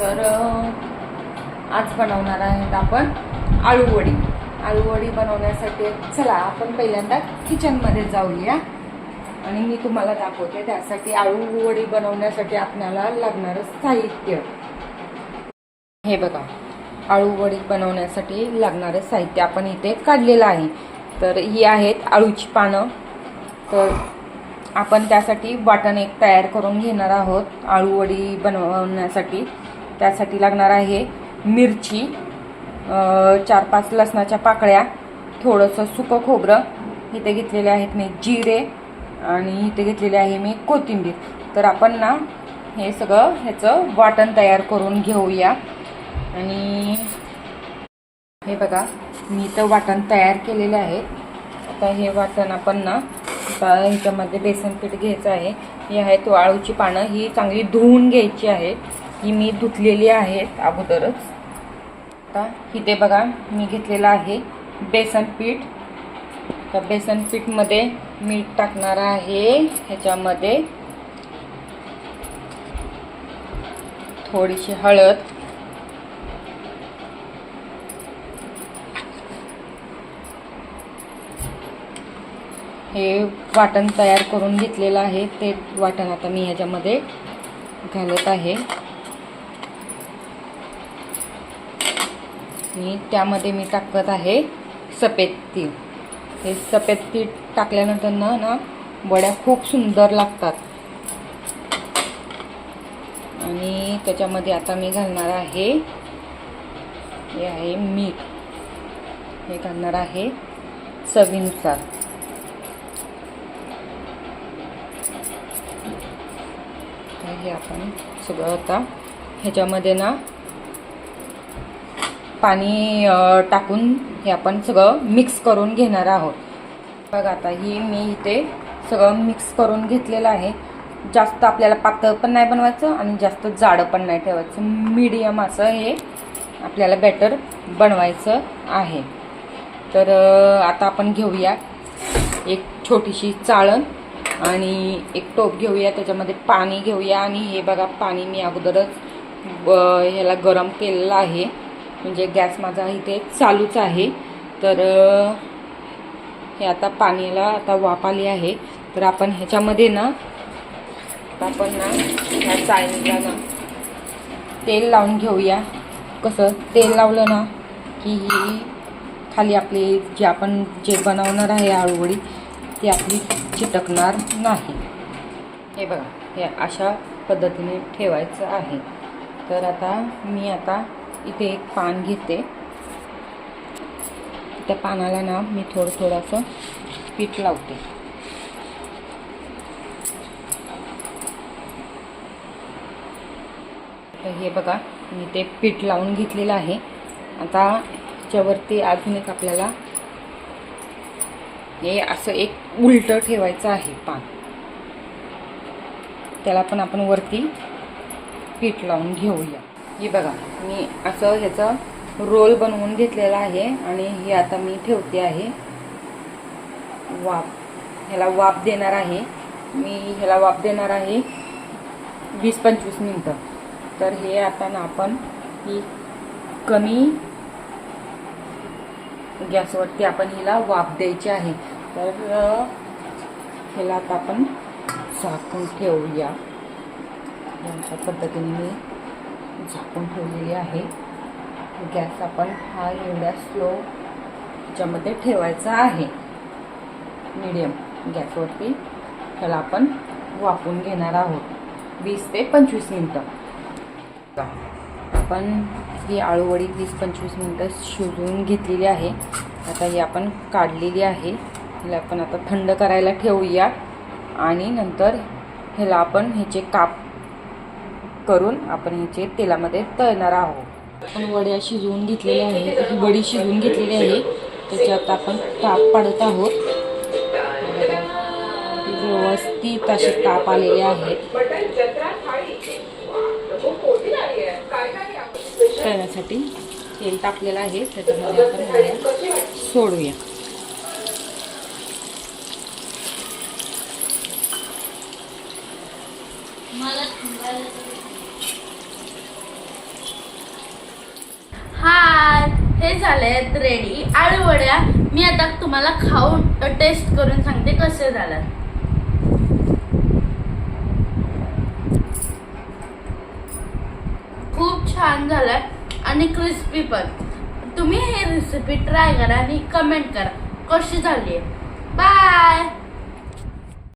तर आज बनवणार आहेत आपण आळूवडी आळूवडी बनवण्यासाठी चला आपण पहिल्यांदा किचनमध्ये जाऊया. आणि मी तुम्हाला दाखवते त्यासाठी आळूवडी बनवण्यासाठी आपल्याला लागणारं साहित्य. हे बघा आळूवडी बनवण्यासाठी लागणारं साहित्य आपण इथे काढलेलं आहे. तर ही आहेत आळूची पानं. तर आपण त्यासाठी वाटण एक तयार करून घेणार आहोत आळूवडी बनवण्यासाठी. त्यासाठी लागणार आहे मिरची चार पाच लसणाच्या पाकळ्या थोडंसं सुकं खोबरं इथे घेतलेले आहेत मी जिरे आणि इथे घेतलेले आहे मी कोथिंबीर. तर आपण ना हे सगळं ह्याचं वाटण तयार करून घेऊया. आणि हे बघा मी तर वाटण तयार केलेलं आहे. आता हे वाटण आपण ना आता ह्याच्यामध्ये बेसन पीठ घ्यायचं आहे. ही आहे तो आळूची पानं ही चांगली धुवून घ्यायची आहे. ही मी धुतलेली आहेत अगोदरच. आता इथे बघा मी घेतलेलं आहे बेसन पीठ. त्या बेसन पीठमध्ये मीठ टाकणार आहे ह्याच्यामध्ये. थोडीशी हळद. हे वाटण तयार करून घेतलेलं आहे ते वाटण आता मी ह्याच्यामध्ये घालत आहे. आणि त्यामध्ये मी टाकत आहे सफेद तीळ. हे सफेद तीळ टाकल्यानंतर ना ना वड्या खूप सुंदर लागतात. आणि त्याच्यामध्ये आता मी घालणार आहे हे आहे मीठ. हे घालणार आहे चवीनुसार. हे आपण सगळं आता ह्याच्यामध्ये ना पाणी टाकून हे आपण सगळं मिक्स करून घेणार आहोत. बघा आता ही मी इथे सगळं मिक्स करून घेतलेलं आहे. जास्त आपल्याला पातळ पण नाही बनवायचं आणि जास्त जाडं पण नाही ठेवायचं. मीडियम असं हे आपल्याला बॅटर बनवायचं आहे. तर आता आपण घेऊया एक छोटीशी चाळण आणि एक टोप घेऊया. त्याच्यामध्ये पाणी घेऊया आणि हे बघा पाणी मी अगोदरच ब- ह्याला गरम केलेलं आहे. म्हणजे गॅस माझा इथे चालूच आहे. तर हे आता पाण्याला आता वाफ आली आहे. तर आपण ह्याच्यामध्ये ना आपण ना ह्या चाळणीला ना तेल लावून घेऊया. कसं? तेल लावलं ना की ही खाली आपली जे आपण जे बनवणार आहे आळूवडी ती आपली चिटकणार नाही. हे बघा हे अशा पद्धतीने ठेवायचं आहे. तर आता मी आता इथे एक पान घेते. त्या पानाला ना मी थोडं थोडंसं पीठ लावते. तर हे बघा मी ते पीठ लावून घेतलेलं आहे. आता त्याच्यावरती अजून एक आपल्याला हे असं एक उलटं ठेवायचं आहे पान. त्याला पण आपण वरती पीठ लावून घेऊया. हे बघा मी असं ह्याचं रोल बनवून घेतलेला आहे आणि हे आता मी ठेवते आहे. वाफ ह्याला वाफ देणार आहे. मी ह्याला वाफ देणार आहे वीस पंचवीस मिनटं. तर हे आता ना आपण ही कमी गॅसवरती आपण हिला वाफ द्यायची आहे. तर ह्याला आता आपण झाकून ठेवूया. अशा पद्धतीने मी झाकून ठेवलेली आहे. गॅस आपण हा एवढ्या स्लो ह्याच्यामध्ये ठेवायचा आहे. मीडियम गॅसवरती. ह्याला आपण वापरून घेणार आहोत. वीस ते पंचवीस मिनटं. आपण ही आळूवडी वीस पंचवीस मिनटं शिजवून घेतलेली आहे. आता ही आपण काढलेली आहे. हिला आपण आता थंड करायला ठेवूया. आणि नंतर ह्याला आपण ह्याचे काप करून आपण ह्याचे तेलामध्ये तळणार आहोत. आपण वड्या शिजवून घेतलेल्या आहे ही वडी शिजवून घेतलेली आहे. त्याच्यात आपण ताप पाडत आहोत. व्यवस्थित असे ताप आलेले आहेत तळण्यासाठी तेल तापलेलं आहे. त्याच्यामध्ये आपण वड्या सोडूया. हे झालेत रेडी आळू वड्या मी आता तुम्हाला खाऊन टेस्ट करून सांगते कसे झालं खूप छान झालाय आणि क्रिस्पी पण. तुम्ही हे रेसिपी ट्राय करा आणि कमेंट करा. कशी झाली आहे बाय